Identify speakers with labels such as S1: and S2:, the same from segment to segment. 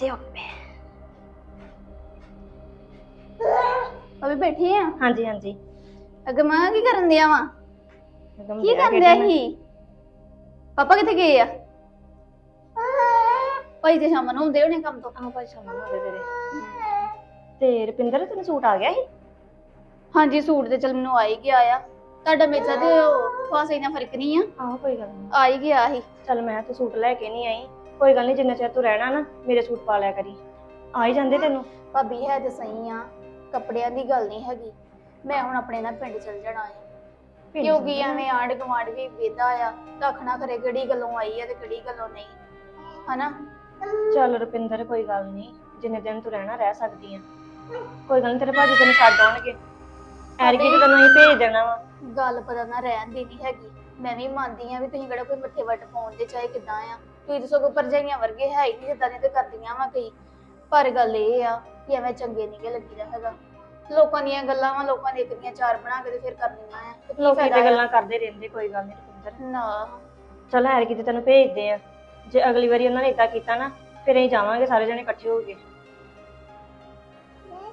S1: ਇੱਥੇ ਉੱਪੇ
S2: ਅਬੇ ਬੈਠੀ ਆ?
S1: ਹਾਂਜੀ ਹਾਂਜੀ।
S2: ਅਗੇ ਮਾਂ ਕੀ ਕਰਨ ਦਿਆ ਵਾ? ਕੀ ਕਰਨ ਦਿਆ। ਸੀ? ਪਾਪਾ ਕਿੱਥੇ ਗਏ ਆ? ਭਾਈ ਤੇ ਸ਼ਾਮ ਨੂੰ ਹੁੰਦੇ ਹੋਣੇ ਕੰਮ ਤੋਂ।
S1: ਆਹ ਭਾਈ ਸ਼ਾਮ ਨੂੰ ਹੋ ਗਏ ਤੇਰੇ ਤੇ ਰੁਪਿੰਦਰ ਤੈਨੂੰ ਸੂਟ ਆ ਗਿਆ ਸੀ?
S2: ਹਾਂਜੀ ਸੂਟ ਤੇ ਚਲ ਮੈਨੂੰ ਆ ਹੀ ਗਿਆ ਆ। ਤੁਹਾਡਾ ਮੇਚਾ ਤੇ ਖਾਸ ਇੰਨਾ ਫ਼ਰਕ ਨਹੀਂ ਆ।
S1: ਆਹੋ ਕੋਈ ਗੱਲ ਨਹੀਂ।
S2: ਆ ਹੀ ਗਿਆ ਸੀ।
S1: ਚੱਲ ਮੈਂ ਤੂੰ ਸੂਟ ਲੈ ਕੇ ਨਹੀਂ ਆਈ। ਕੋਈ ਗੱਲ ਨਹੀਂ ਜਿੰਨਾ ਚਿਰ ਤੂੰ ਰਹਿਣਾ ਨਾ ਮੇਰੇ ਸੂਟ ਪਾ ਲਿਆ ਕਰੀ। ਆ ਹੀ ਜਾਂਦੇ ਤੈਨੂੰ।
S2: ਭਾਬੀ ਹੈ ਤੇ ਸਹੀ ਆ। ਕੱਪੜਿਆਂ ਦੀ ਗੱਲ ਨਹੀਂ ਹੈਗੀ। ਮੈਂ ਹੁਣ ਆਪਣੇ ਨਾਲ ਪਿੰਡ ਚਲ ਜਾਣਾ ਹੈ
S1: ਪਿੰਡ
S2: ਕਿਉਂਕਿ ਐਵੇਂ ਆਂਢ ਗੁਆਂਢ ਵੀ ਵੇਦਾ ਆ? ਰੱਖਣਾ ਕਰੇ ਕਿਹੜੀ ਗੱਲੋਂ ਆਈ ਆ ਤੇ ਕਿਹੜੀ ਗੱਲੋਂ ਨਹੀਂ। ਹਨਾ?
S1: ਚੱਲ ਰੁਪਿੰਦਰ ਕੋਈ ਗੱਲ ਨਹੀਂ। ਜਿੰਨੇ ਦਿਨ ਤੂੰ ਰਹਿਣਾ ਰਹਿ ਸਕਦੀ ਆ। ਕੋਈ ਗੱਲ ਨਹੀਂ ਤੇਰੇ ਭਾਜੀ ਤੈਨੂੰ ਛੱਡ ਆਉਣਗੇ। ਐਰਕੀ ਤੇ ਤੈਨੂੰ ਅਸੀਂ ਭੇਜ ਦੇਣਾ ਵਾ।
S2: ਗੱਲ ਪਤਾ ਨਾ ਰਹਿਣ ਦੀ ਨਹੀਂ ਹੈਗੀ। ਮੈਂ ਵੀ ਮੰਨਦੀ ਆ ਵੀ ਤੁਸੀਂ ਕਿਹੜਾ ਕੋਈ ਮੱਥੇ ਵੱਟ ਪਾਉਂਦੇ ਚਾਹੇ ਕਿਦਾਂ ਆ। ਤੁਸੀਂ ਤਾਂ ਸਗੋਂ ਭਰਜਾਈਆਂ ਵਰਗੇ ਹੈ ਹੀ ਨਹੀਂ ਜਿੱਦਾਂ ਦੀਆਂ ਤੇ ਕਰਦੀਆਂ ਵਾ ਕਈ। ਪਰ ਗੱਲ ਇਹ ਆ ਕਿ ਐਵੇਂ ਚੰਗੇ ਨਹੀਂ ਗੇ ਲੱਗੀਦਾ ਹੈਗਾ। ਲੋਕਾਂ ਦੀਆਂ ਗੱਲਾਂ ਵਾ ਲੋਕਾਂ ਦੇ ਇੱਕ ਦੀਆਂ ਚਾਰ ਬਣਾ ਕੇ ਤੇ ਫਿਰ ਕਰਨੀਆਂ ਆ। ਤੇ ਕੀ
S1: ਲੋਕੀ
S2: ਫਾਇਦਾ
S1: ਤੇ
S2: ਆ?
S1: ਗੱਲਾਂ ਕਰਦੇ ਰਹਿੰਦੇ ਕੋਈ ਗੱਲ ਨਹੀਂ ਰੁਪਿੰਦਰ।
S2: ਨਾ।
S1: ਚੱਲ ਐਰਕੀ ਤੇ ਤੈਨੂੰ ਭੇਜਦੇ ਆ। ਜੇ ਅਗਲੀ ਵਾਰੀ ਉਹਨਾਂ ਨੇ ਇਦਾਂ ਕੀਤਾ ਨਾ ਫਿਰ ਅਸੀਂ ਜਾਵਾਂਗੇ ਸਾਰੇ ਜਣੇ ਇਕੱਠੇ ਹੋ ਕੇ।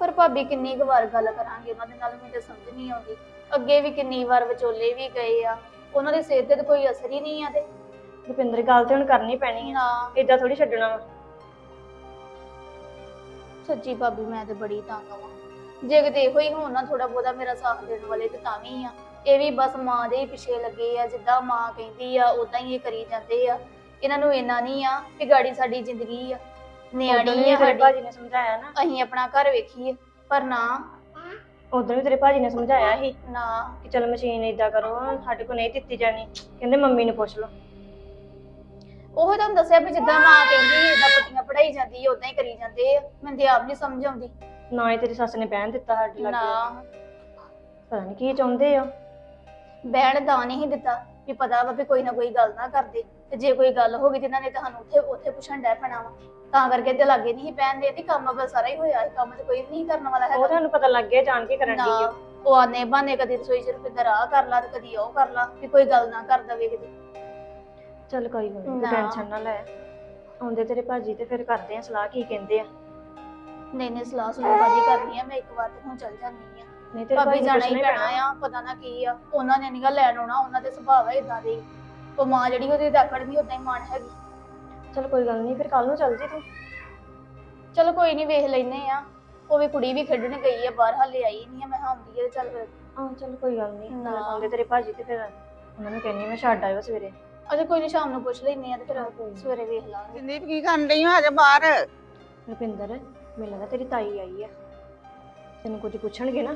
S2: ਪਰ ਭਾਬੀ ਕਿੰਨੀ ਕੁ ਵਾਰ ਗੱਲ ਕਰਾਂਗੇ ਉਹਨਾਂ ਦੇ ਨਾਲ ਮੈਨੂੰ ਤਾਂ ਸਮਝ ਨਹੀਂ ਆਉਂਦੀ। ਅੱਗੇ ਵੀ ਕਿੰਨੀ ਵਾਰ ਵਿਚੋਲੇ ਵੀ ਗਏ ਆ। ਉਹਨਾਂ ਦੇ ਸਿਰ ਤੇ ਤਾਂ ਕੋਈ ਅਸਰ ਹੀ ਨਹੀਂ ਆ ਤੇ।
S1: ਰੁਪਿੰਦਰ ਗੱਲ ਤੇ ਹੁਣ ਕਰਨੀ ਪੈਣੀ ਆ। ਇਦਾਂ ਥੋੜੀ ਛੱਡਣਾ ਵਾ।
S2: ਸੱਚੀ ਭਾਬੀ ਮੈਂ ਤੇ ਬੜੀ ਤੰਗ ਆਵਾਂ ਜੇ ਕਿਤੇ ਇਹੋ ਹੀ ਹੋਣ ਨਾ ਥੋੜਾ ਬਹੁਤਾ ਮੇਰਾ ਸਾਥ ਦੇਣ ਵਾਲੇ ਤੇ ਤਾਂ ਵੀ ਆ। ਇਹ ਵੀ ਬਸ ਮਾਂ ਦੇ ਹੀ ਪਿੱਛੇ ਲੱਗੇ ਆ ਜਿੱਦਾਂ ਮਾਂ ਕਹਿੰਦੀ ਆ ਉਦਾਂ ਹੀ ਇਹ ਕਰੀ ਜਾਂਦੇ ਆ। ਇਹਨਾਂ ਨੂੰ ਇੰਨਾ ਨਹੀਂ ਆ ਕਿ ਗਾੜੀ ਸਾਡੀ ਜ਼ਿੰਦਗੀ ਆ।
S1: ਉਦੋਂ
S2: ਨਿਆਣੀ
S1: ਵੀ
S2: ਆ
S1: ਤੇਰੇ
S2: ਸਾਡੀ।
S1: ਭਾਜੀ ਨੇ ਸਮਝਾਇਆ ਨਾ।
S2: ਅਸੀਂ ਆਪਣਾ ਘਰ ਵੇਖੀਏ ਪਰ ਨਾ।
S1: ਉਦੋਂ ਵੀ ਤੇਰੇ ਭਾਜੀ ਨੇ ਸਮਝਾਇਆ ਸੀ
S2: ਨਾ।
S1: ਕਿ ਚਲ ਮਸ਼ੀਨ ਇਦਾਂ ਕਰੋ ਸਾਡੇ ਕੋਲ ਨਹੀਂ ਦਿੱਤੀ ਜਾਣੀ। ਕਹਿੰਦੇ ਮੰਮੀ ਨੂੰ ਪੁੱਛ ਲਓ।
S2: ਉਹ ਤੁਹਾਨੂੰ ਦੱਸਿਆ ਵੀ ਜਿੱਦਾਂ ਮਾਂ ਕਹਿੰਦੀ ਇਦਾਂ ਪੱਟੀਆਂ ਪੜਾਈ ਜਾਂਦੀ ਆ ਉਦਾਂ ਹੀ ਕਰੀ ਜਾਂਦੇ ਆ। ਮੈਨੂੰ ਤੇ ਆਪ ਨਹੀਂ ਸਮਝ ਆਉਂਦੀ।
S1: ਨਾ ਹੀ ਤੇਰੀ ਸੱਸ ਨੇ ਬਹਿਣ ਦਿੱਤਾ ਸਾਡੇ
S2: ਨਾ।
S1: ਲੱਗੇ ਪਤਾ ਨਹੀਂ ਕੀ ਚਾਹੁੰਦੇ ਆ।
S2: ਬਹਿਣ ਦਾ ਨਹੀਂ ਦਿੱਤਾ ਵੀ ਪਤਾ ਵਾ ਵੀ ਕੋਈ ਨਾ ਕੋਈ ਗੱਲ ਨਾ ਕਰਦੇ। ਤੇ ਜੇ ਕੋਈ ਗੱਲ ਹੋ ਗਈ ਇਹਨਾਂ ਨੇ ਤੁਹਾਨੂੰ ਉੱਥੇ ਉੱਥੇ ਪੁੱਛਣ ਡੈ ਪੈਣਾ ਵਾ। ਤਾਂ ਕਰਕੇ ਤੇ ਲਾਗੇ ਨਹੀਂ ਪੈਣ ਦੇ ਤੇ ਕੰਮ ਬਸ ਸਾਰਾ ਹੀ ਹੋਇਆ ਸੀ, ਕੰਮ ਤੇ ਕੋਈ ਨਹੀਂ ਕਰਨ ਵਾਲਾ
S1: ਉਹ
S2: ਹੈਗਾ।
S1: ਤੁਹਾਨੂੰ ਪਤਾ ਲੱਗ ਗਿਆ ਜਾਣ ਕੇ ਕਰਨ ਦੀ
S2: ਨਾ ਉਹ ਆਨੇ ਬਾਨੇ ਕਦੀ ਰਸੋਈ ਚ ਆ ਕਰ ਲਾ ਤੇ ਕਦੀ ਉਹ ਕਰ ਲਾ ਵੀ ਕੋਈ ਗੱਲ ਨਾ ਕਰ ਦਵੇ ਕਿਤੇ।
S1: ਚਲ ਕੋਈ ਗੱਲ ਨਹੀਂ
S2: ਨਾ।
S1: ਟੈਨਸ਼ਨ ਨਾ ਲੈ। ਆਉਂਦੇ ਤੇਰੇ ਭਾਜੀ ਤੇ ਫਿਰ ਕਰਦੇ ਆ ਸਲਾਹ ਕੀ ਕਹਿੰਦੇ ਆ?
S2: ਨਹੀਂ ਨਹੀਂ ਸਲਾਹ ਸਲੂਹ ਬਾਜੀ ਕਰਨੀ ਆ ਮੈਂ ਇੱਕ ਵਾਰ ਤੇ ਹੁਣ ਚੱਲ ਜਾਂਦੀ ਆ।
S1: ਨਹੀਂ ਤੇਰੇ
S2: ਭਾਬੀ
S1: ਭਾਜੀ
S2: ਜਾਣਾ ਹੀ ਪੈਣਾ ਆ ਪਤਾ ਨਾ ਕੀ ਆ ਉਹਨਾਂ ਨੇ ਨਿਗਾ ਲੈਣ ਆਉਣਾ ਉਹਨਾਂ ਦੇ ਸੁਭਾਅ ਹੈ ਇਦਾਂ ਦੇ। ਹੀ। ਉਹ ਮਾਂ ਜਿਹੜੀ ਉਹਦੀ ਦਾਕੜ ਨਹੀਂ ਉਦਾਂ ਹੀ ਮਾਨ ਹੈਗੀ।
S1: ਚਲ ਕੋਈ ਗੱਲ ਨਹੀਂ ਫਿਰ ਕੱਲ ਨੂੰ ਚੱਲ ਜੀ ਤੂੰ।
S2: ਚਲੋ ਕੋਈ ਨਹੀਂ ਵੇਖ ਲੈਨੇ ਆ। ਉਹ ਵੀ ਕੁੜੀ ਵੀ ਖੇਡਣ ਗਈ ਆ ਬਾਹਰ ਹਾਲੇ ਆਈ ਨਹੀਂ ਆ ਮੈਂ ਕਿਹਾ ਆਉਂਦੀ ਆ ਤੇ ਚੱਲ ਫਿਰ।
S1: ਹਾਂ ਚਲ ਕੋਈ ਗੱਲ ਨਹੀਂ
S2: ਨਾ।
S1: ਆਉਂਦੇ ਤੇਰੇ ਭਾਜੀ ਤੇ ਫਿਰ ਉਹਨਾਂ ਨੂੰ ਕਹਿੰਨੀ ਮੈਂ ਛੱਡ ਆਇਓ ਸਵੇਰੇ।
S2: ਅਜੇ ਕੋਈ ਨਹੀਂ ਸ਼ਾਮ ਨੂੰ ਪੁੱਛ ਲੈਨੇ ਆ ਤੇ ਫਿਰ
S1: ਨੀ।
S2: ਸਵੇਰੇ ਵੇਖ ਲਾਂਗੇ।
S3: ਸੰਦੀਪ ਕੀ ਕਰਨ ਰਹੀ ਹੋ ਹਜੇ ਬਾਹਰ।
S1: ਰੁਪਿੰਦਰ ਮੈਨੂੰ ਲੱਗਦਾ ਤੇਰੀ ਤਾਈ ਆਈ ਆ। ਤੈਨੂੰ ਕੁਝ ਪੁੱਛਣਗੇ ਨਾ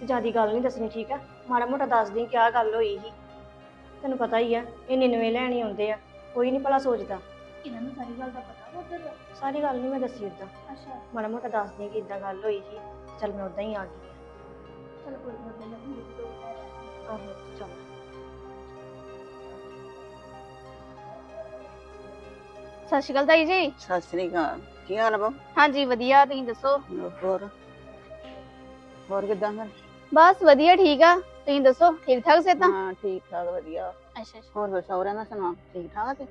S1: ਤੇ ਜਿਆਦੀ ਗੱਲ ਨਹੀਂ ਦੱਸਣੀ ਠੀਕ ਆ? ਮਾੜਾ ਮੋਟਾ ਦੱਸ ਦੀ ਕੀ ਗੱਲ ਹੋਈ ਸੀ। ਤੈਨੂੰ ਪਤਾ ਹੀ ਆ ਇਹ ਨਿਨਵੇ ਲੈਣੀ ਆਉਂਦੇ ਆ। ਕੋਈ ਨਹੀਂ ਭਲਾ ਸੋਚਦਾ।
S2: ਇਹਨਾਂ ਨੂੰ ਸਾਰੀ ਗੱਲ ਦਾ ਪਤਾ ਉਧਰ? ਦਾ
S1: ਸਾਰੀ ਗੱਲ ਨਹੀਂ ਮੈਂ ਦੱਸੀ ਓਦਾਂ।
S2: ਅੱਛਾ।
S1: ਮਾੜਾ ਮੋਟਾ ਦੱਸ ਦੀ ਕਿ ਇਦਾਂ ਗੱਲ ਹੋਈ ਸੀ। ਚੱਲ ਮੈਂ ਉਦਾਂ ਹੀ ਆ ਗਈ
S2: ਚਲੋ ਕੋਈ ਗੱਲ ਨਹੀਂ
S1: ਆਹੋ ਚੱਲ।
S2: ਸਤਿ ਸ਼੍ਰੀ ਅਕਾਲ ਤਾਈ ਜੀ।
S3: ਸਤਿ ਸ੍ਰੀ ਅਕਾਲ। ਕੀ ਹਾਲ ਆ
S2: ਹਾਂਜੀ ਵਧੀਆ ਤੁਸੀਂ ਦੱਸੋ?
S3: ਬਾਬੂ ਹੋਰ? ਹੋਰ ਕਿਦਾਂ ਫਿਰ?
S2: ਬਸ ਵਧੀਆ ਠੀਕ ਆ। ਤੁਸੀਂ ਦੱਸੋ ਠੀਕ ਠਾਕ ਸੇ ਤਾਂ
S3: ਹਾਂ ਠੀਕ ਠਾਕ ਵਧੀਆ।
S2: ਅੱਛਾ ਅੱਛਾ।
S3: ਹੋਰ ਫਿਰ ਸਹੁਰਿਆਂ ਦਾ ਸੁਣਾ ਠੀਕ ਠਾਕ ਆ ਤੇ?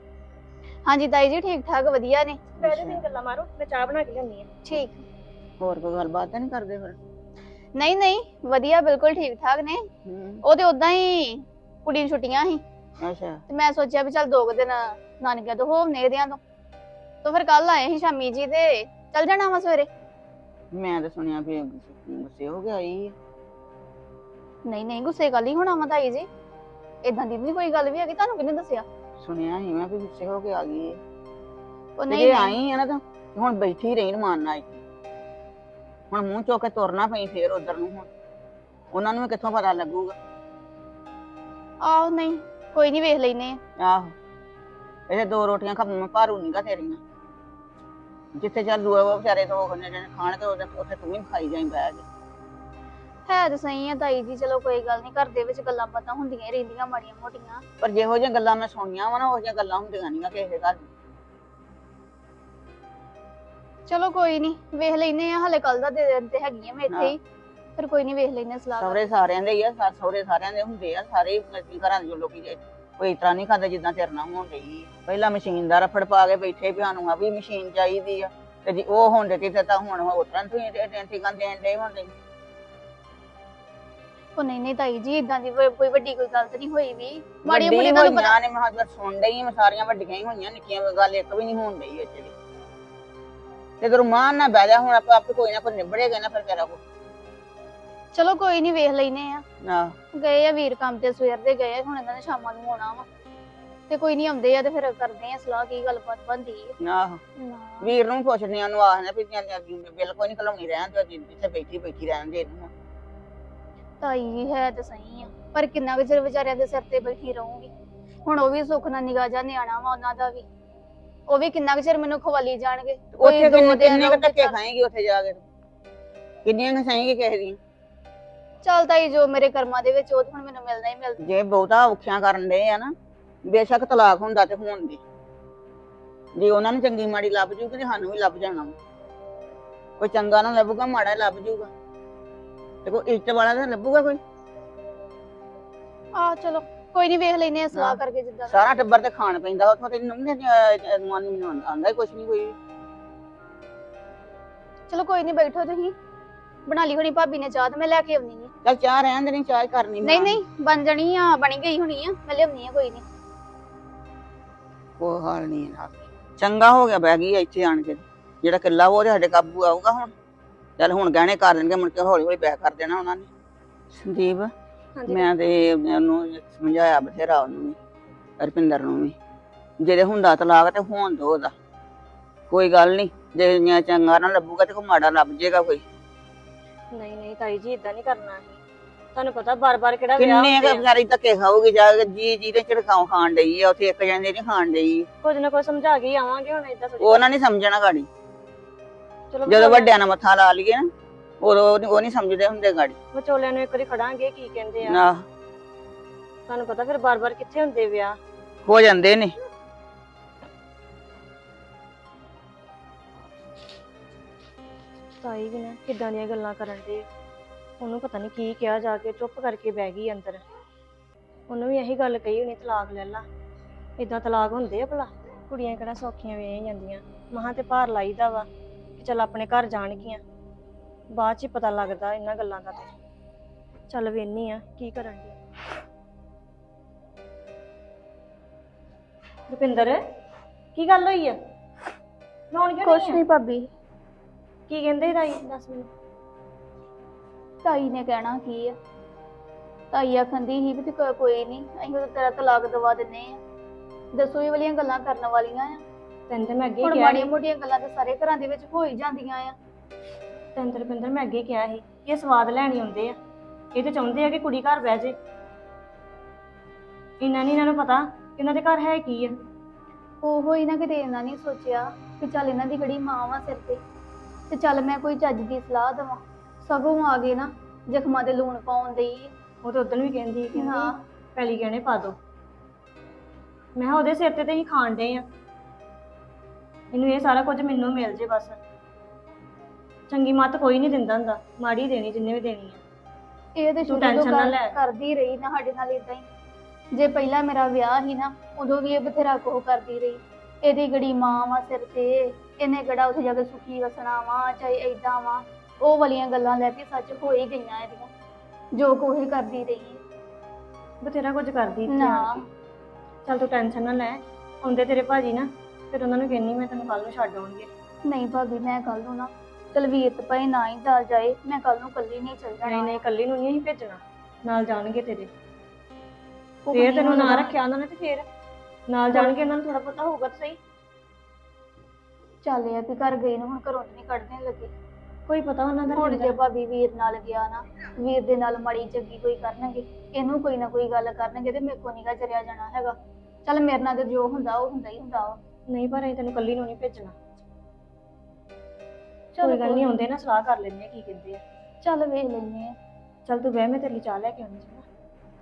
S2: ਹਾਂਜੀ ਤਾਈ ਜੀ ਠੀਕ ਠਾਕ ਵਧੀਆ ਨੇ।
S1: ਬੈਠੇ ਦਿਨ ਗੱਲਾਂ ਮਾਰੋ ਮੈਂ ਚਾਹ ਬਣਾ ਕੇ ਲਿਆਉਂਦੀ ਆ
S2: ਠੀਕ।
S3: ਹੋਰ ਕੋਈ ਗੱਲਬਾਤ ਤਾਂ ਨਹੀਂ ਕਰਦੇ ਫਿਰ?
S2: ਨਹੀਂ ਨਹੀਂ ਵਧੀਆ ਬਿਲਕੁਲ ਠੀਕ ਠਾਕ ਨੇ।
S3: ਹੂੰ।
S2: ਉਹ ਤੇ ਉਦਾਂ ਹੀ ਕੁੜੀ ਨੂੰ ਛੁੱਟੀਆਂ ਸੀ।
S3: ਅੱਛਾ।
S2: ਤੇ ਮੈਂ ਸੋਚਿਆ ਵੀ ਚੱਲ ਦੋ ਕੁ ਦਿਨ ਨਾਨਕਿਆਂ ਤੋਂ ਹੋਵਨੇ ਇਹਦਿਆਂ ਤੋਂ। ਤਾਂ ਫਿਰ ਕੱਲ ਆਏ ਸੀ ਸ਼ਾਮੀ ਜੀ ਤੇ ਚੱਲ ਜਾਣਾ ਵਾ ਸਵੇਰੇ।
S3: ਮੈਂ ਤਾਂ ਸੁਣਿਆ ਵੀ ਗੁੱਸੇ ਹੋ ਗਿਆ ਆਈ
S2: ਨਹੀਂ ਨਹੀਂ ਗੁੱਸੇ ਕੱਲ ਹੀ ਹੋਣਾ ਵਾ ਤਾਈ ਜੀ। ਇਦਾਂ ਦੀ ਵੀ ਕੋਈ ਗੱਲ ਵੀ ਹੈਗੀ ਤੁਹਾਨੂੰ ਕਿਹਨੇ ਦੱਸਿਆ?
S3: ਸੁਣਿਆ ਸੀ ਮੈਂ ਵੀ ਗੁੱਸੇ ਹੋ ਕੇ ਆ ਗਈ ਏ।
S2: ਉਹ ਨਹੀਂ
S3: ਜੇ
S2: ਨਹੀਂ।
S3: ਆਈ ਆ ਨਾ ਤਾਂ ਹੁਣ ਬੈਠੀ ਰਹੀ ਰਮਾਨ ਨਾਲ ਇੱਥੇ। ਹੁਣ ਮੂੰਹ ਚੁੱਕ ਕੇ ਤੁਰਨਾ ਪਈ ਫੇਰ ਉਧਰ ਨੂੰ ਹੁਣ। ਉਹਨਾਂ ਨੂੰ ਵੀ ਕਿੱਥੋਂ ਪਤਾ ਲੱਗੂਗਾ?
S2: ਆਹ ਨਹੀਂ। ਕੋਈ ਨਹੀਂ ਵੇਖ ਲੈਨੇ ਆ।
S3: ਆਹੋ। ਇਹਦੇ ਦੋ ਰੋਟੀਆਂ ਖਾਣ ਭਾਰੂ ਨਹੀਂਗਾ ਤੇਰੀਆਂ। ਜਿੱਥੇ ਚੱਲ ਦੂਆ ਉਹ ਵਿਚਾਰੇ ਤੋਂ ਉਹਨੇ ਜਣੇ ਖਾਣ ਤੇ ਉਹਦੇ- ਉੱਥੇ ਤੂੰ ਵੀ ਖਾਈ ਜਾਈਂ ਬਹਿ ਕੇ।
S2: ਹੈ ਤਾਂ ਸਹੀ ਆ ਤਾਈ ਜੀ ਚਲੋ ਕੋਈ ਗੱਲ ਨਹੀਂ ਘਰ ਦੇ ਵਿੱਚ ਗੱਲਾਂ ਬਾਤਾਂ ਹੁੰਦੀਆਂ ਹੀ ਰਹਿੰਦੀਆਂ ਮਾੜੀਆਂ ਮੋਟੀਆਂ।
S3: ਪਰ ਜਿਹੋ ਜਿਹੀਆਂ ਗੱਲਾਂ ਮੈਂ ਸੁਣੀਆਂ ਵਾ ਨਾ ਉਹ ਜਿਹੀਆਂ ਗੱਲਾਂ ਹੁੰਦੀਆਂ ਨਹੀਂਗਾ ਕਿਸੇ ਦੇ ਘਰ।
S2: ਚਲੋ ਕੋਈ ਨਹੀਂ ਵੇਖ ਲੈਨੇ ਆ ਹਲੇ ਕੱਲ ਦਾ ਦੇ ਦਿਨ ਤੇ ਹੈਗੀ ਆ ਮੈਂ ਇੱਥੇ ਹੀ। ਫਿਰ ਕੋਈ ਨਹੀਂ ਵੇਖ ਲੈਨੇ ਆ ਸਲਾਹ ਕਰਕੇ।
S3: ਸਹੁਰੇ ਸਾਰਿਆਂ ਦੇ ਹੀ ਆ ਸੱਸ ਸਹੁਰੇ ਸਾਰਿਆਂ ਦੇ ਹੁੰਦੇ ਆ ਸਾਰੇ ਮਰਜ਼ੀ ਘਰਾਂ ਦੇ ਲੋਕੀ ਜੇ ਕੋਈ ਇਸ ਤਰ੍ਹਾਂ ਨਹੀਂ ਖਾਂਦਾ ਜਿੱਦਾਂ ਤੇਰੇ ਨਾਲ ਹੋਣ ਡਈ। ਪਹਿਲਾਂ ਮਸ਼ੀਨ ਦਾ ਰਫੜ ਪਾ ਕੇ ਬੈਠੇ ਵੀ ਸਾਨੂੰ ਆ ਵੀ ਮਸ਼ੀਨ ਚਾਹੀਦੀ ਆ। ਤੇ ਜੇ ਉਹ ਹੁੰਦੇ ਤੇ ਤਾਂ ਹੁਣ ਉਤਰਾਂ ਤੁਸੀਂ ਤੇ ਟੈਂਟੀਆਂ ਦੇਣ ਦੇ ਹੁੰਦੇ
S2: ਉਹ ਨਹੀਂ ਨਹੀਂ ਤਾਈ ਜੀ ਇਦਾਂ ਦੀ ਕੋਈ ਕੋਈ ਵੱਡੀ ਕੋਈ ਗਲਤ ਨਹੀਂ ਹੋਈ ਵੀ। ਮਾੜੀ
S3: ਵੱਡੀ
S2: ਮੋਟੀ ਤੁਹਾਨੂੰ ਪਤਾ
S3: ਨੇ ਮੈਂ ਹਜੇ ਸੁਣ ਡਈ ਮੈਂ ਸਾਰੀਆਂ ਵੱਡੀਆਂ ਹੀ ਹੋਈਆਂ ਨਿੱਕੀਆਂ ਗੱਲ ਇੱਕ ਵੀ ਨਹੀਂ ਹੋਣ ਡਈ ਇੱਥੇ ਦੀ ਤੇ ਤੇਰੇ ਮਾਂ ਨਾ ਬਹਿ ਜਾ ਹੁਣ ਆਪਾਂ ਆਪੇ ਕੋਈ ਨਾ ਕੋਈ ਨਿਬੜੇਗਾ ਨਾ ਫਿਰ ਤੇਰਾ ਕੋ
S2: ਚਲੋ ਕੋਈ ਨਹੀਂ ਵੇਖ ਲੈਨੇ ਆ।
S3: ਨਾ।
S2: ਗਏ ਆ ਵੀਰ ਕੰਮ ਤੇ ਸਵੇਰ ਦੇ ਗਏ ਆ, ਹੁਣ ਇਹਨਾਂ ਨੇ ਸ਼ਾਮਾਂ ਨੂੰ ਆਉਣਾ ਵਾ। ਤੇ ਕੋਈ ਨਹੀਂ ਆਉਂਦੇ ਆ ਤੇ ਫਿਰ ਕਰਦੇ ਆ ਸਲਾਹ ਕੀ ਗੱਲਬਾਤ ਬਣਦੀ ਆ।
S3: ਨਾ।
S2: ਨਾ।
S3: ਵੀਰ ਨੂੰ ਪੁੱਛਦੇ ਆ ਨੂੰ ਆਖਦੇ ਵੀ ਬਿਲਕੁਲ ਨਹੀਂ ਕਲਾਉਣੀ ਰਹਿਣ ਤੇ ਜਿੱਥੇ ਬੈਠੀ ਬੈਠੀ ਰਹਿਣ ਦੇ ਇਹਨੂੰ।
S2: ਤਾਈ ਜੀ ਹੈ ਤੇ ਸਹੀ ਆ। ਪਰ ਕਿੰਨਾ ਕੁ ਚਿਰ ਵਿਚਾਰਿਆਂ ਦੇ ਸਿਰ ਤੇ ਬੈਠੀ ਰਹੂੰਗੀ। ਹੁਣ ਉਹ ਵੀ ਸੁੱਖ ਨਾਲ ਨਿਗਾਹ ਜਾ ਨਿਆਣਾ ਵਾ ਉਹਨਾਂ ਦਾ ਵੀ। ਉਹ ਵੀ ਕਿੰਨਾ ਕੁ ਚਿਰ ਮੈਨੂੰ ਖਵਾਲੀ ਜਾਣਗੇ। ਕੋਈ
S3: ਉੱਥੇ
S2: ਦੋ ਦਿਨ
S3: ਕਿੰਨੇ ਕੁ
S2: ਰਹੂਗੇ
S3: ਧੱਕੇ
S2: ਚੱਲ।
S3: ਖਾਏਗੀ ਉੱਥੇ ਜਾ ਕੇ? ਕਿੰਨੀਆਂ ਕੁ ਖਾਏਗੀ ਕਿਸੇ ਦੀਆਂ?
S2: ਚੱਲ ਤਾਈ ਜੋ ਮੇਰੇ ਕਰਮਾਂ ਦੇ ਵਿੱਚ ਉਹ ਤਾਂ ਹੁਣ ਮੈਨੂੰ ਮਿਲਣਾ ਹੀ ਮਿਲਦਾ।
S3: ਜੇ ਬਹੁਤਾ ਔਖਿਆਂ ਕਰਨ ਦੇ ਆ ਨਾ ਬੇਸ਼ੱਕ ਤਲਾਕ ਹੁੰਦਾ ਤੇ ਹੋਣ ਦੇ। ਜੇ ਉਹਨਾਂ ਨੂੰ ਚੰਗੀ ਮਾੜੀ ਲੱਭ ਜੂਗੀ ਤੇ ਸਾਨੂੰ ਵੀ ਲੱਭ ਜਾਣਾ। ਕੋਈ ਚੰਗਾ ਨਾ ਲੱਭੂਗਾ ਮਾੜਾ ਹੀ ਲੱਭ ਜੂਗਾ। ਤੇ ਕੋਈ ਇੱਜ਼ਤ ਵਾਲਾ ਤਾਂ ਲੱਭੂਗਾ ਕੋਈ?
S2: ਆ ਚਲੋ ਕੋਈ ਨਹੀਂ ਵੇਖ ਲੈਨੇ ਆ ਸਲਾਹ
S3: ਹਾਂ।
S2: ਕਰਕੇ ਜਿੱਦਾਂ
S3: ਸਾਰਾ ਟੱਬਰ ਤੇ ਖਾਣ ਪੈਂਦਾ ਉੱਥੋਂ ਤੇ ਨੰਨੇ ਮਨ ਨੂੰ ਹੀ ਕੁਛ ਨਹੀਂ ਕੋਈ।
S2: ਚਲੋ ਕੋਈ ਨਹੀਂ ਬੈਠੋ ਤੁਸੀਂ। ਬਣਾ ਲਈ ਹੋਣੀ ਭਾਬੀ ਨੇ ਚਾਹ ਤੇ ਮੈਂ ਲੈ ਕੇ ਆਉਣੀ ਆ।
S3: ਚੱਲ ਚਾਹ ਰਹਿਣ ਦੇ ਨਹੀਂ ਚਾਹ ਹੀ ਕਰਨੀ
S2: ਨਹੀਂ। ਨਹੀਂ ਬਣ ਜਣੀ ਆ ਬਣੀ ਗਈ ਹੋਣੀ ਆ ਮੈਂ ਲਿਆਉਣੀ ਆ ਕੋਈ ਨਹੀਂ
S3: ਕੋਈ ਹਾਲ ਨਹੀਂ ਹੈ ਚੰਗਾ ਹੋ ਗਿਆ ਬਹਿ ਗਈ ਇੱਥੇ ਆਣ ਕੇ। ਜਿਹੜਾ ਕਿੱਲਾ ਉਹ ਤੇ ਸਾਡੇ ਕਾਬੂ ਆਊਗਾ ਹੁਣ। ਚੱਲ ਹੁਣ ਗਹਿਣੇ ਕਰ ਲੈਣਗੇ ਮੁੜ ਕੇ ਹੌਲੀ ਹੌਲੀ ਬੈਕ ਕਰ ਦੇਣਾ ਉਹਨਾਂ ਨੇ। ਸੰਦੀਪ ਮੈਂ ਤੇ ਉਹਨੂੰ ਸਮਝਾਇਆ ਬਥੇਰਾ ਉਹਨੂੰ ਵੀ ਰਪਿੰਦਰ ਨੂੰ ਵੀ। ਜਿਹੜੇ ਹੁੰਦਾ ਤਲਾਕ ਤੇ ਹੋਣ ਦੋ ਉਹਦਾ। ਕੋਈ ਗੱਲ ਨਹੀਂ ਜੇ ਚੰਗਾ ਨਾ ਲੱਭੂਗਾ ਤੇ ਕੋਈ ਮਾੜਾ ਲੱਭ ਜੇਗਾ ਕੋਈ।
S1: ਨਹੀਂ ਨਹੀਂ ਤਾਈ ਜੀ ਇਦਾਂ ਨਹੀਂ ਕਰਨਾ ਤੁਹਾਨੂੰ ਪਤਾ ਬਾਰ-ਬਾਰ ਕਿਹੜਾ ਵਿਆਹ
S3: ਕਿੰਨੇ
S1: ਹੁੰਦੇ ਆ।
S3: ਵਿਚਾਰੀ ਧੱਕੇ ਖਾਊਗੀ ਜਾ ਕੇ ਜੀ ਜੀ ਤੇ ਝੜਕਾਉ ਖਾਣ ਡਈ ਆ ਉੱਥੇ ਇੱਕ ਜਾਂਦੇ ਨਹੀਂ ਖਾਣ ਡਈ।
S1: ਕੁਝ ਨਾ ਕੁਝ ਸਮਝਾ ਕੇ ਹੀ ਆਵਾਂਗੇ ਹੁਣ ਇਦਾਂ
S3: ਉਹ ਉਹਨਾਂ ਨਹੀਂ ਸਮਝਣਾ ਗਾੜੀ।
S1: ਚਲੋ
S3: ਜਦੋਂ ਵੱਡਿਆਂ ਨਾਲ ਮੱਥਾ ਲਾ ਲਈਏ ਨਾ ਉਦੋਂ ਉਹ ਨੀ- ਉਹ ਨਹੀਂ ਸਮਝਦੇ ਹੁੰਦੇ ਗਾੜੀ।
S1: ਵਿਚੋਲਿਆਂ ਨੂੰ ਇੱਕ ਵਾਰੀ ਖੜਾਂਗੇ ਕੀ ਕਹਿੰਦੇ ਆ।
S3: ਨਾ।
S1: ਤੁਹਾਨੂੰ ਪਤਾ ਫਿਰ ਬਾਰ-ਬਾਰ ਕਿੱਥੇ ਹੁੰਦੇ ਵਿਆਹ?
S3: ਹੋ ਜਾਂਦੇ ਨੇ।
S1: ਕਿੱਦਾਂ ਦੀਆਂ ਗੱਲਾਂ ਕਰਨ ਦੇ। ਉਹਨੂੰ ਪਤਾ ਨਹੀਂ ਕੀ ਕਿਹਾ ਜਾ ਕੇ ਚੁੱਪ ਕਰਕੇ ਬਹਿ ਗਈ ਅੰਦਰ। ਉਹਨੂੰ ਵੀ ਇਹੀ ਗੱਲ ਕਹੀ ਹੋਣੀ ਤਲਾਕ ਲੈ ਲਾ। ਇਦਾਂ ਤਲਾਕ ਹੁੰਦੇ ਆ ਭਲਾ। ਕੁੜੀਆਂ ਕਿਹੜਾ ਸੌਖੀਆਂ ਵੇਹ ਜਾਂਦੀਆਂ। ਮਹਾਂ ਤੇ ਭਾਰ ਲਾਈਦਾ ਵਾ ਕਿ ਚੱਲ ਆਪਣੇ ਘਰ ਜਾਣਗੀਆਂ। ਬਾਅਦ ਚ ਹੀ ਪਤਾ ਲੱਗਦਾ ਇਹਨਾਂ ਗੱਲਾਂ ਦਾ ਤੇ। ਚੱਲ ਵੇਨੀ ਆ ਕੀ ਕਰਨ ਦੀ ਰੁਪਿੰਦਰ ਕੀ ਗੱਲ ਹੋਈ ਆ? ਰੋਣ ਕਿਉਂ
S2: ਕੁਛ?
S1: ਨਹੀਂ
S2: ਭਾਬੀ।
S1: ਕੀ ਕਹਿੰਦੇ ਤਾਈ? ਦੱਸ ਮੈਨੂੰ।
S2: ਤਾਈ ਨੇ ਕਹਿਣਾ ਕੀ ਆ? ਤਾਈ ਆਖੰਦੀ ਸੀ ਵੀ ਤੇ ਕੋ- ਕੋਈ ਨਹੀਂ ਅਸੀਂ ਉਹ ਤੇਰਾ ਤਲਾਕ ਦਵਾ ਦਿੰਨੇ ਆ। ਦੱਸੋ ਇਹ ਵਾਲੀਆਂ ਗੱਲਾਂ ਕਰਨ ਵਾਲੀਆਂ ਆ।
S1: ਤੈਨੂੰ ਤੇ ਮੈਂ ਅੱਗੇ
S2: ਹੁਣ
S1: ਕਿਹਾ
S2: ਮਾੜੀਆਂ
S1: ਸੀ।
S2: ਮੋਟੀਆਂ ਗੱਲਾਂ ਤੇ ਸਾਰੇ ਘਰਾਂ ਦੇ ਵਿੱਚ ਹੋ ਹੀ ਜਾਂਦੀਆਂ ਆ।
S1: ਤੈਨੂੰ ਤੇ ਰੁਪਿੰਦਰ ਮੈਂ ਅੱਗੇ ਕਿਹਾ ਸੀ ਕਿ ਇਹ ਸਵਾਦ ਲੈਣੀ ਆਉਂਦੇ ਆ। ਇਹ ਤੇ ਚਾਹੁੰਦੇ ਆ ਕਿ ਕੁੜੀ ਘਰ ਬਹਿ ਜੇ। ਇਹਨਾਂ ਨਹੀਂ ਇਹਨਾਂ ਨੂੰ ਪਤਾ ਕਿ ਇਹਨਾਂ ਦੇ ਘਰ ਹੈ ਕੀ ਆ।
S2: ਉਹੋ ਹੀ ਨਾ ਕਿਤੇ ਇਹਨਾਂ ਨਹੀਂ ਸੋਚਿਆ ਕਿ ਚੱਲ ਇਹਨਾਂ ਦੀ ਕਿਹੜੀ ਮਾਂ ਵਾ ਸਿਰ ਤੇ। ਤੇ ਚੱਲ ਮੈਂ ਕੋਈ ਚੱਜ ਦੀ ਸਲਾਹ ਦਵਾਂ। ਸਗੋਂ ਆ ਗਏ ਨਾ ਜ਼ਖਮਾਂ ਤੇ ਲੂਣ ਪਾਉਣ ਦੇਈ
S1: ਉਹ ਤਾਂ ਉਦੋਂ ਵੀ ਕਹਿੰਦੀ ਸੀ, ਕਹਿੰਦੀ
S2: ਹਾਂ।
S1: ਪਹਿਲੀ ਗਹਿਣੇ ਪਾ ਦੋ। ਮੈਂ ਕਿਹਾ ਉਹਦੇ ਸਿਰ ਤੇ ਤੇ ਹੀ ਖਾਣ ਦੇ ਆ। ਇਹਨੂੰ ਇਹ ਸਾਰਾ ਕੁਝ ਮੈਨੂੰ ਮਿਲ ਜੇ ਬਸ। ਚੰਗੀ ਮੱਤ ਕੋਈ ਨਹੀਂ ਦਿੰਦਾ ਹੁੰਦਾ ਮਾੜੀ ਦੇਣੀ ਜਿੰਨੇ ਵੀ ਦੇਣੀ ਆ।
S2: ਇਹ ਤੇ ਸ਼ੁਰੂ ਤੋਂ
S1: tension ਨਾ
S2: ਕਰ-
S1: ਲੈ।
S2: ਕਰਦੀ ਰਹੀ ਨਾ ਸਾਡੇ ਨਾਲ ਇਦਾਂ ਹੀ। ਜੇ ਪਹਿਲਾਂ ਮੇਰਾ ਵਿਆਹ ਸੀ ਨਾ ਉਦੋਂ ਵੀ ਇਹ ਬਥੇਰਾ ਕੋਹ ਕਰਦੀ ਰਹੀ। ਇਹਦੀ ਗੜੀ ਮਾਂ ਵਾ ਸਿਰ ਤੇ। ਇਹਨੇ ਕਿਹੜਾ ਉੱਥੇ ਜਾ ਕੇ ਸੁਖੀ ਵਸਣਾ ਵਾ ਚਾਹੇ ਏਦਾਂ ਵਾ ਉਹ ਵਾਲੀਆਂ ਗੱਲਾਂ ਲੈ ਕੇ ਸੱਚ ਹੋ ਹੀ ਗਈਆਂ ਇਹਦੀਆਂ। ਜੋ ਕੋਹੀ ਕਰਦੀ ਰਹੀ।
S1: ਬਥੇਰਾ ਕੁਝ ਕਰਦੀ ਇੱਥੇ
S2: ਨਾ।
S1: ਕੇ। ਚੱਲ ਤੂੰ ਟੈਨਸ਼ਨ ਨਾ ਲੈ ਆਉਂਦੇ ਤੇਰੇ ਭਾਜੀ ਨਾ ਫਿਰ ਉਹਨਾਂ ਨੂੰ ਕਹਿੰਨੀ ਮੈਂ ਤੈਨੂੰ ਕੱਲ ਨੂੰ ਛੱਡ ਆਉਣਗੇ।
S2: ਨਹੀਂ ਭਾਬੀ ਮੈਂ ਕੱਲ ਨੂੰ ਨਾ ਤਲਵੀਰ ਭਾਈ ਨਾ ਹੀ ਚੱਲ ਜਾਏ ਮੈਂ ਕੱਲ ਨੂੰ ਕੱਲੀ ਨਹੀਂ ਚੱਲ ਜਾਣਾ।
S1: ਨਹੀਂ ਨਹੀਂ ਇਕੱਲੀ ਨੂੰ ਨਹੀਂ ਅਸੀਂ ਭੇਜਣਾ ਨਾਲ ਜਾਣਗੇ ਤੇਰੇ।
S2: ਉਹ
S1: ਫੇਰ ਤੈਨੂੰ ਨਾ। ਰੱਖਿਆ ਉਹਨਾਂ ਨੇ ਤੇ ਫੇਰ। ਨਾਲ ਜਾਣਗੇ ਉਹਨਾਂ ਨੂੰ ਥੋੜਾ ਪਤਾ ਹੋਊਗਾ ਤਾਂ ਸਹੀ।
S2: ਚੱਲ ਇਹ ਆ ਵੀ ਘਰ ਗਈ ਨੂੰ ਹੁਣ ਘਰੋਂ ਨਹੀਂ ਕੱਢਣੇ ਲੱਗੇ।
S1: ਕੋਈ ਪਤਾ ਉਹਨਾਂ ਦਾ
S2: ਹੁਣ ਜੇ। ਭਾਬੀ ਵੀਰ ਨਾਲ ਗਿਆ ਨਾ ਵੀਰ ਦੇ ਨਾਲ ਮੜੀ ਚੰਗੀ ਕੋਈ ਕਰਨਗੇ ਇਹਨੂੰ ਕੋਈ ਨਾ ਕੋਈ ਗੱਲ ਕਰਨਗੇ ਤੇ ਮੇਰੇ ਕੋ ਨੀਗਾ ਜਰਿਆ ਜਾਣਾ ਹੈਗਾ। ਚੱਲ ਮੇਰੇ ਨਾਲ ਤੇ ਜੋ ਹੁੰਦਾ ਉਹ ਹੁੰਦਾ ਹੀ ਹੁੰਦਾ ਵਾ।
S1: ਨਹੀਂ ਪਰ ਅਸੀਂ ਤੈਨੂੰ ਇਕੱਲੀ ਨੂੰ ਨਹੀਂ ਭੇਜਣਾ। ਕੋਈ ਗੱਲ ਨਹੀਂ ਆਉਂਦੇ ਨਾ ਸਲਾਹ ਕਰ ਲੈਂਦੇ ਆ ਕੀ ਕਹਿੰਦੇ ਆ।
S2: ਚੱਲ ਵੇਖ ਲੈਨੇ ਆ।
S1: ਚੱਲ ਤੂੰ ਬਹਿ ਮੈਂ ਤੇਰੇ ਲਈ ਚਾਹ ਲੈ ਕੇ ਆਉਣੀ ਚੰਗਾ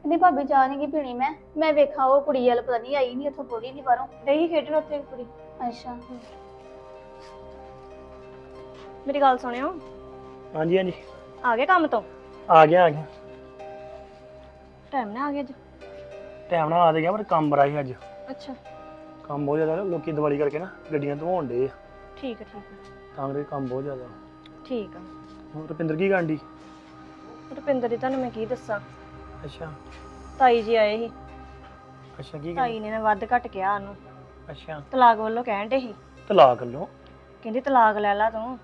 S2: ਨਹੀਂ ਭਾਬੀ ਚਾਹ ਨਹੀਂ ਕੀ ਪੀਣੀ ਮੈਂ। ਮੈਂ ਵੇਖਾਂ ਉਹ ਕੁੜੀ ਵਾਲ ਪਤਾ ਨਹੀਂ ਆਈ ਨਹੀਂ ਇੱਥੋਂ ਥੋੜੀ ਨਹੀਂ ਬਾਹਰੋਂ।
S1: ਨਹੀਂ ਖੇਡਣ ਉੱਥੇ ਕੁੜੀ।
S2: ਅੱਛਾ।
S1: ਮੇਰੀ ਗੱਲ ਸੁਣਿਓ।
S4: ਹਾਂਜੀ ਹਾਂਜੀ।
S1: ਆ ਗਏ ਕੰਮ ਤੋਂ?
S4: ਆ ਗਿਆ ਆ ਗਿਆ
S1: ਟਾਈਮ ਨਾ ਆ ਗਿਆ ਜੀ
S4: ਟਾਈਮ ਨਾਲ ਆ ਤੇ ਗਿਆ ਪਰ ਕੰਮ ਬੜਾ ਸੀ ਅੱਜ।
S1: ਅੱਛਾ।
S4: ਕੰਮ ਬਹੁਤ ਜ਼ਿਆਦਾ ਲੋਕੀ ਦੀਵਾਲੀ ਕਰਕੇ ਨਾ ਗੱਡੀਆਂ ਧਵਾਉਣ ਡੇ ਆ।
S1: ਠੀਕ ਹੈ ਠੀਕ ਹੈ
S4: ਤਾਂ ਕਰਕੇ ਕੰਮ ਬਹੁਤ ਜ਼ਿਆਦਾ।
S1: ਠੀਕ ਆ।
S4: ਹੁਣ ਰੁਪਿੰਦਰ ਕੀ ਗਾਂਡੀ
S1: ਰੁਪਿੰਦਰ ਦੀ ਤੁਹਾਨੂੰ ਮੈਂ ਕੀ ਦੱਸਾਂ?
S4: ਅੱਛਾ।
S1: ਤਾਈ ਜੀ ਆਏ ਸੀ।
S4: ਅੱਛਾ ਕੀ
S1: ਤਾਈ ਨੇ ਨਾ ਵੱਧ ਘਟ ਕਿਹਾ ਉਹਨੂੰ।
S4: ਅੱਛਾ।
S1: ਤਲਾਕ ਵੱਲੋਂ ਕਹਿਣ ਡੇ ਸੀ।
S4: ਤਲਾਕ ਲਓ
S1: ਕਹਿੰਦੀ ਤਲਾਕ ਲੈ ਲਾ ਤੂੰ।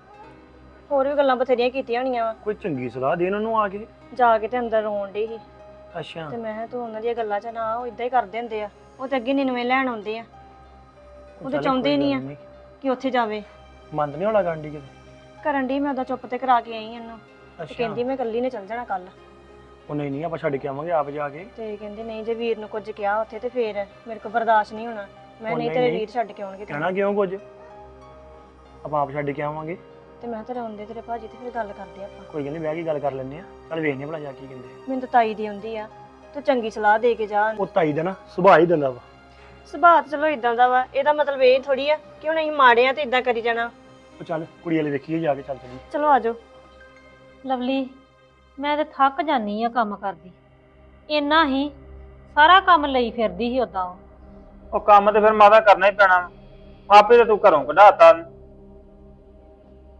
S1: ਹੋਰ ਵੀ ਗੱਲਾਂ ਬਥੇਰੀਆਂ ਕੀਤੀਆਂ ਹੋਣੀਆਂ ਵਾ।
S4: ਕੋਈ ਚੰਗੀ ਸਲਾਹ ਦੇ ਉਹਨਾਂ ਨੂੰ ਆ ਕੇ?
S1: ਜਾ ਕੇ ਤੇ ਅੰਦਰ ਰੋਣ ਡੀ ਸੀ।
S4: ਅੱਛਾ।
S1: ਤੇ ਮੈਂ ਕਿਹਾ ਤੂੰ ਉਹਨਾਂ ਦੀਆਂ ਗੱਲਾਂ 'ਚ ਨਾ ਉਹ ਇਦਾਂ ਹੀ ਕਰਦੇ ਹੁੰਦੇ ਆ। ਉਹ ਤੇ ਅੱਗੇ ਨਿਨਵੇਂ ਲੈਣ ਆਉਂਦੇ ਆ। ਉਹ ਤੇ
S4: ਚੱਲ
S1: ਚਾਹੁੰਦੇ
S4: ਕੋਈ
S1: ਨਹੀਂ ਆ ਕਿ ਉੱਥੇ ਜਾਵੇ।
S4: ਮੰਨ ਨਹੀਂ ਹੋਣਾ ਗਾਂਡੀ ਕਿਤੇ?
S1: ਕਰਨ ਦੀ ਮੈਂ ਉਹਦਾ ਚੁੱਪ ਤੇ ਕਰਾ ਕੇ ਆਈ ਇਹਨੂੰ। ਤੇ
S4: ਅੱਛਾ।
S1: ਕਹਿੰਦੀ ਮੈਂ ਇਕੱਲੀ ਨੇ ਚੱਲ ਜਾਣਾ ਕੱਲ
S4: ਉਹ ਨਹੀਂ ਨਹੀਂ ਆਪਾਂ ਛੱਡ ਕੇ ਆਵਾਂਗੇ ਆਪ ਜਾ ਕੇ।
S1: ਤੇ ਕਹਿੰਦੀ ਨਹੀਂ ਜੇ ਵੀਰ ਨੂੰ ਕੁਝ ਕਿਹਾ ਉੱਥੇ ਤੇ ਫੇਰ ਮੇਰੇ ਕੋਲ ਬਰਦਾਸ਼ਤ ਨਹੀਂ ਹੋਣਾ। ਮੈਂ
S4: ਉਹ
S1: ਨਹੀਂ
S4: ਨਹੀਂ,
S1: ਤੇਰੇ
S4: ਨਹੀਂ।
S1: ਵੀਰ ਛੱਡ ਕੇ ਆਉਣਗੇ ਤੈਨੂੰ।
S4: ਕਹਿਣਾ ਕਿਉਂ ਕੁਝ? ਆਪਾਂ ਆਪ ਛੱਡ ਕੇ ਆਵਾਂਗੇ।
S1: ਤੇ ਮੈਂ ਤੇਰੇ ਆਉਂਦੇ ਤੇਰੇ ਭਾਜੀ ਤੇ ਫਿਰ ਗੱਲ ਕਰਦੇ ਆਪਾਂ।
S4: ਕੋਈ ਗੱਲ ਨਹੀਂ ਬਹਿ ਕੇ ਗੱਲ ਕਰ ਲੈਂਦੇ ਆ। ਚੱਲ ਵੇਖਨੇ ਭਲਾ ਜਾ ਕੀ ਕਹਿੰਦੇ ਆ।
S1: ਮੈਨੂੰ ਤਾਂ ਤਾਈ ਦੀ ਆਉਂਦੀ ਆ ਤੂੰ ਚੰਗੀ ਸਲਾਹ ਦੇ ਕੇ ਜਾ।
S4: ਉਹ ਤਾਈ ਦਾ ਨਾ ਸੁਭਾਅ ਹੀ ਦਿੰਦਾ ਵਾ।
S1: ਸੁਭਾਅ ਤਾਂ ਚਲੋ ਇਦਾਂ ਦਾ ਵਾ ਇਹਦਾ ਮਤਲਬ ਇਹ ਥੋੜੀ ਆ ਕਿ ਹੁਣ ਅਸੀਂ ਮਾੜੇ ਆ ਤੇ ਇਦਾਂ ਕਰੀ ਜਾਣਾ।
S4: ਉਹ ਚੱਲ ਕੁੜੀ ਵਾਲੇ ਵੇਖੀਏ ਜਾ ਕੇ ਚੱਲ ਚੱਲੀ
S1: ਚਲੋ ਆਜੋ
S5: ਲਵਲੀ ਮੈਂ ਤੇ ਥੱਕ ਜਾਨੀ ਆ ਕੰਮ ਕਰਦੀ। ਇੰਨਾ ਹੀ ਸਾਰਾ ਕੰਮ ਲਈ ਫਿਰਦੀ ਸੀ ਉਦਾਂ ਉਹ।
S6: ਉਹ ਕੰਮ ਤੇ ਫਿਰ ਮਾਤਾ ਕਰਨਾ ਹੀ ਪੈਣਾ ਵਾ। ਆਪੇ ਤੇ ਤੂੰ ਘਰੋਂ ਕਢਾਤਾ।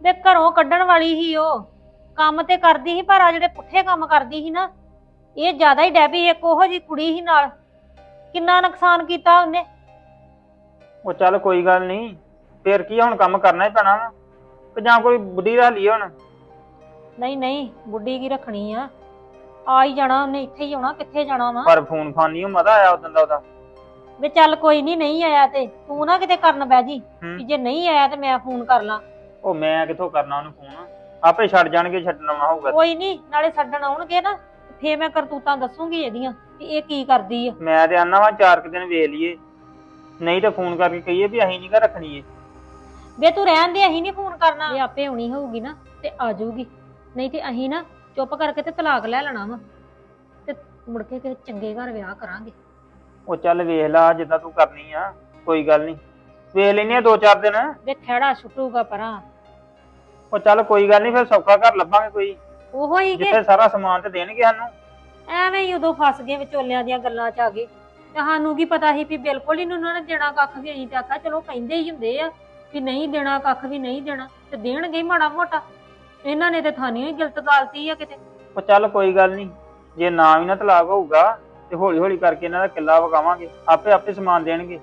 S5: ਵੇ ਘਰੋਂ ਕੱਢਣ ਵਾਲੀ ਸੀ ਉਹ। ਕੰਮ ਤੇ ਕਰਦੀ ਸੀ ਪਰ ਆ ਜਿਹੜੇ ਪੁੱਠੇ ਕੰਮ ਕਰਦੀ ਸੀ ਨਾ ਇਹ ਜ਼ਿਆਦਾ ਹੀ ਡੈਬੀ ਇੱਕ ਉਹੋ ਜੀ ਕੁੜੀ ਸੀ ਨਾਲ। ਕਿੰਨਾ ਨੁਕਸਾਨ ਕੀਤਾ ਉਹਨੇ।
S6: ਉਹ ਚੱਲ ਕੋਈ ਗੱਲ ਨਹੀਂ ਫੇਰ ਕੀ ਆ, ਹੁਣ ਕੰਮ ਕਰਨਾ ਹੀ ਪੈਣਾ ਵਾ। ਕਿ ਜਾਂ ਕੋਈ ਬੁੱਢੀ ਰਹਿ ਲਈ ਹੁਣ।
S5: ਨਹੀਂ ਨਹੀਂ ਬੁੱਢੀ ਕੀ ਰੱਖਣੀ ਆ। ਆ ਹੀ ਜਾਣਾ ਉਹਨੇ ਇੱਥੇ ਹੀ ਆਉਣਾ ਕਿੱਥੇ ਜਾਣਾ ਵਾ।
S6: ਪਰ ਫੋਨ ਫਾਨ ਨਹੀਂ ਮਜ਼ਾ ਆਇਆ ਉਦੋਂ ਦਾ ਉਹਦਾ।
S5: ਵੇ ਚੱਲ ਕੋਈ ਨਹੀਂ ਨਹੀਂ ਆਇਆ ਤੇ। ਤੂੰ ਨਾ ਕਿਤੇ ਕਰਨ ਬਹਿ ਜੀ
S6: ਹੂੰ।
S5: ਜੇ ਨਹੀਂ ਆਇਆ ਤੇ ਮੈਂ ਫੋਨ ਕਰ ਲਾਂ।
S6: ਉਹ ਮੈਂ ਕਿੱਥੋਂ ਕਰਨਾ ਉਹਨੂੰ ਫੋਨ? ਆਪੇ ਛੱਡ ਜਾਣਗੇ ਛੱਡਣਾ ਆਉਣਾ ਹੋਊਗਾ।
S5: ਕੋਈ ਨਹੀਂ ਨਾਲੇ ਛੱਡਣ ਆਉਣਗੇ ਨਾ ਫੇਰ ਮੈਂ ਕਰਤੂਤਾਂ ਦੱਸੂਗੀ ਇਹਦੀਆਂ ਵੀ ਇਹ ਕੀ ਕਰਦੀ ਆ।
S6: ਮੈਂ ਤੇ ਆਨਾ ਵਾ ਚਾਰ ਕੁ ਦਿਨ ਵੇਖ ਲਈਏ। ਨਹੀਂ ਤਾਂ ਫੋਨ ਕਰਕੇ ਕਹੀਏ ਵੀ ਅਸੀਂ ਨਹੀਂ ਘਰ ਰੱਖਣੀ ਏ
S5: ਵੇ ਤੂੰ ਰਹਿਣ ਦੇ ਅਸੀਂ ਨਹੀਂ ਫੋਨ ਕਰਨਾ। ਜੇ ਆਪੇ ਆਉਣੀ ਹੋਊਗੀ ਨਾ ਤੇ ਆ ਜਾਊਗੀ। ਨਹੀਂ ਤੇ ਅਸੀਂ ਨਾ ਚੁੱਪ ਕਰਕੇ ਤੇ ਤਲਾਕ ਲੈ ਲੈਣਾ ਵਾ ਤੇ ਮੁੜ ਕੇ ਕਿਸੇ ਚੰਗੇ ਘਰ ਵਿਆਹ ਕਰਾਂਗੇ।
S6: ਉਹ ਚੱਲ ਵੇਖ ਲਾ ਜਿੱਦਾਂ ਤੂੰ ਕਰਨੀ ਆ ਕੋਈ ਗੱਲ ਨਹੀਂ ਵੇਖ ਲੈਨੇ ਆ ਦੋ ਚਾਰ ਦਿਨ।
S5: ਵੇ ਖੇੜਾ ਛੁੱਟੂਗਾ ਪਰਾਂ।
S6: ਉਹ ਚੱਲ ਕੋਈ ਗੱਲ ਨਹੀਂ ਫਿਰ ਸੌਖਾ ਘਰ ਲੱਭਾਂਗੇ ਕੋਈ।
S5: ਉਹੋ ਹੀ ਕਿ
S6: ਜਿੱਥੇ ਸਾਰਾ ਸਮਾਨ ਤੇ ਦੇਣਗੇ ਸਾਨੂੰ।
S5: ਐਵੇਂ ਹੀ ਉਦੋਂ ਫਸ ਗਏ ਵਿਚੋਲਿਆਂ ਦੀਆਂ ਗੱਲਾਂ 'ਚ ਆ ਗਏ। ਤੇ ਸਾਨੂੰ ਕੀ ਪਤਾ ਸੀ ਵੀ ਬਿਲਕੁਲ ਹੀ ਨੀ ਉਹਨਾਂ ਨੇ ਦੇਣਾ ਕੱਖ ਵੀ ਅਸੀਂ ਤੇ ਆਖਿਆ ਚਲੋ ਕਹਿੰਦੇ ਹੀ ਹੁੰਦੇ ਆ ਵੀ ਨਹੀਂ ਦੇਣਾ ਕੱਖ ਵੀ ਨਹੀਂ ਦੇਣਾ ਤੇ ਦੇਣਗੇ ਹੀ ਮਾੜਾ ਮੋਟਾ। ਇਹਨਾਂ ਨੇ ਤੇ ਥਾਨੀਓ ਹੀ ਗਿਲਤ ਗਾਲਤੀ ਆ ਕਿਤੇ।
S6: ਉਹ ਚੱਲ ਕੋਈ ਗੱਲ ਨਹੀਂ ਜੇ ਨਾ ਵੀ ਨਾ ਤਲਾਕ ਹੋਊਗਾ ਤੇ ਹੌਲੀ ਹੌਲੀ ਕਰਕੇ ਇਹਨਾਂ ਦਾ ਕਿੱਲਾ ਵਗਾਵਾਂਗੇ ਆਪੇ ਆਪੇ ਸਮਾਨ ਦੇਣਗੇ।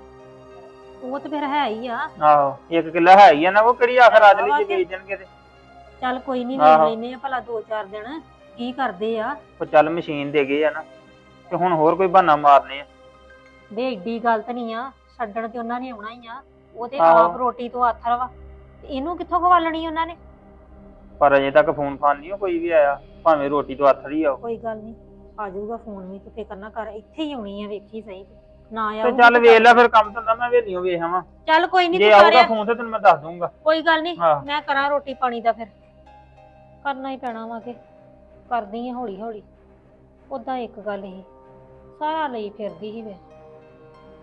S5: ਉਹ ਤੇ ਫਿਰ ਹੈ ਹੀ ਆ।
S6: ਆਹੋ ਇੱਕ ਕਿੱਲਾ ਹੈ ਹੀ ਆ ਨਾ ਉਹ ਕਿਹੜੀ ਆਖਰ ਆ ਜਲੀ ਜੇ ਵੇਚ ਦੇਣਗੇ ਤੇ।
S5: ਚੱਲ ਕੋਈ ਨਹੀਂ
S6: ਆਹੋ।
S5: ਵੇਖ ਲੈਨੇ ਆ ਭਲਾ ਦੋ ਚਾਰ ਦਿਨ ਕੀ ਕਰਦੇ ਆ।
S6: ਉਹ ਚੱਲ ਮਸ਼ੀਨ ਦੇ ਗਏ ਆ ਨਾ ਤੇ ਹੁਣ ਹੋਰ ਕੋਈ ਬਹਾਨਾ ਮਾਰਨੇ ਆ।
S5: ਵੇ ਏਡੀ ਗਲਤ ਨਹੀਂ ਆ ਛੱਡਣ ਤੇ ਉਹਨਾਂ ਨੇ ਆਉਣਾ ਹੀ ਆ। ਉਹ ਤੇ
S6: ਆਹੋ।
S5: ਆਪ ਰੋਟੀ ਤੋਂ ਆਥਰ ਵਾ ਤੇ ਇਹਨੂੰ ਕਿੱਥੋਂ ਖਵਾਲਣੀ ਉਹਨਾਂ ਨੇ?
S6: ਪਰ ਅਜੇ ਤੱਕ ਫੋਨ ਫਾਨ ਨਹੀਂ ਕੋਈ ਵੀ ਆਇਆ ਭਾਵੇਂ ਰੋਟੀ ਤੋਂ ਹੱਥ ਹੀ ਆਓ
S5: ਕੋਈ ਗੱਲ ਨਹੀਂ ਆ ਜਾਊਗਾ ਫੋਨ ਵੀ ਤੂੰ ਫਿਕਰ ਨਾ ਕਰ ਇੱਥੇ ਹੀ ਆਉਣੀ ਆ ਵੇਖੀ ਸਹੀ। ਨਾ
S6: ਤੇ
S5: ਆਊਗੀ
S6: ਚੱਲ
S5: ਤਾਂ
S6: ਵੇਖ ਲੈ ਫਿਰ ਕੰਮ ਧੰਦਾ ਮੈਂ ਵੇਲੀਓ ਵੇਖ ਆਵਾਂ
S5: ਚੱਲ ਕੋਈ ਨਹੀਂ
S6: ਜੇ
S5: ਤੂੰ
S6: ਆਊਗਾ ਫੋਨ ਤੇ ਤੈਨੂੰ ਮੈਂ ਦੱਸ ਦੂੰਗਾ।
S5: ਕੋਈ ਗੱਲ ਨਹੀਂ ਮੈਂ ਕਰਾਂ ਰੋਟੀ ਪਾਣੀ ਦਾ ਫਿਰ। ਕਰਨਾ ਹੀ ਪੈਣਾ ਵਾ ਕਿ। ਕਰਦੀ ਆ ਹੌਲੀ ਹੌਲੀ ਉਦਾਂ ਇੱਕ ਗੱਲ ਹੀ। ਸਾਰਾ ਲਈ ਫਿਰਦੀ ਸੀ ਮੈਂ।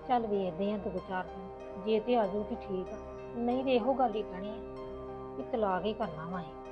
S5: ਚੱਲ ਵੇਖਦੇ ਆ ਦੋ ਚਾਰ ਦਿਨ ਜੇ ਤੇ ਆ ਜਾਊਗੀ ਠੀਕ ਆ। ਨਹੀਂ ਤੇ ਇਹੋ ਗੱਲ ਹੀ ਕਹਿਣੀ ਆ ਕਿ ਤਲਾਕ ਹੀ ਕਰਨਾ ਵਾ ਇਹ